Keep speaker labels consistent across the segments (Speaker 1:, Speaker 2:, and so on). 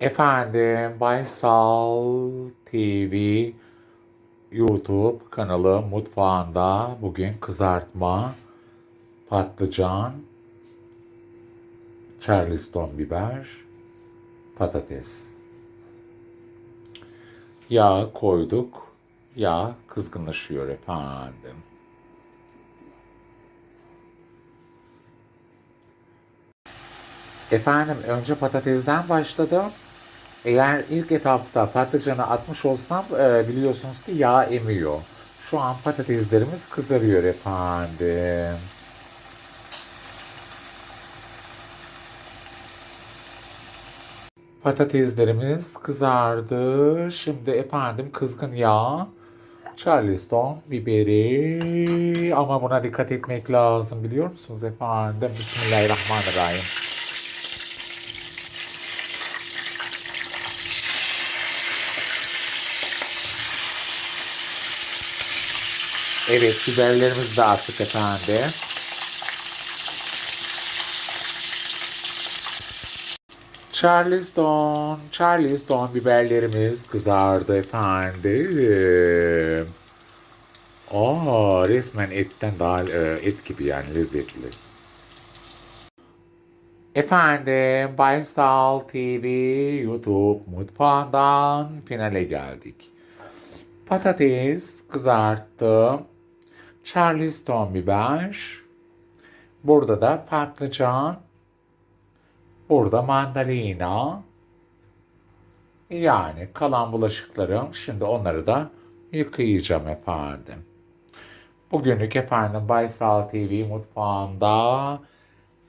Speaker 1: Efendim Baysal TV YouTube kanalı mutfağında bugün kızartma, patlıcan, charleston biber, patates. Yağ koyduk. Yağ kızgınlaşıyor efendim. Efendim önce patatesden başladım. Eğer ilk etapta patlıcanı atmış olsam e, biliyorsunuz ki yağ emiyor. Şu an patateslerimiz kızarıyor efendim. Patateslerimiz kızardı. Şimdi efendim kızgın yağ, Charleston biberi ama buna dikkat etmek lazım biliyor musunuz efendim? Bismillahirrahmanirrahim. Evet biberlerimizi de attık efendim. Charleston, Charleston biberlerimiz kızardı efendim. Aa, resmen etten daha e, et gibi yani lezzetli. Efendim, Baysal TV YouTube mutfağından finale geldik. Patates kızarttım. Charleston biber. Burada da patlıcan. Burada mandalina. Yani kalan bulaşıklarım. Şimdi onları da yıkayacağım efendim. Bugünlük efendim Baysal TV mutfağında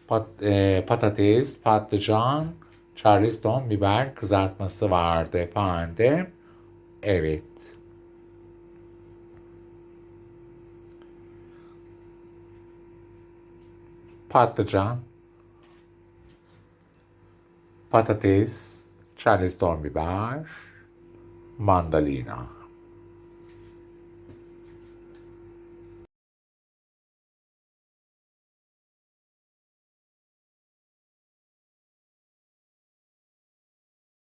Speaker 1: pat, e, patates, patlıcan, charleston biber kızartması vardı efendim. Evet. Patlıcan, patates, charleston biber, mandalina.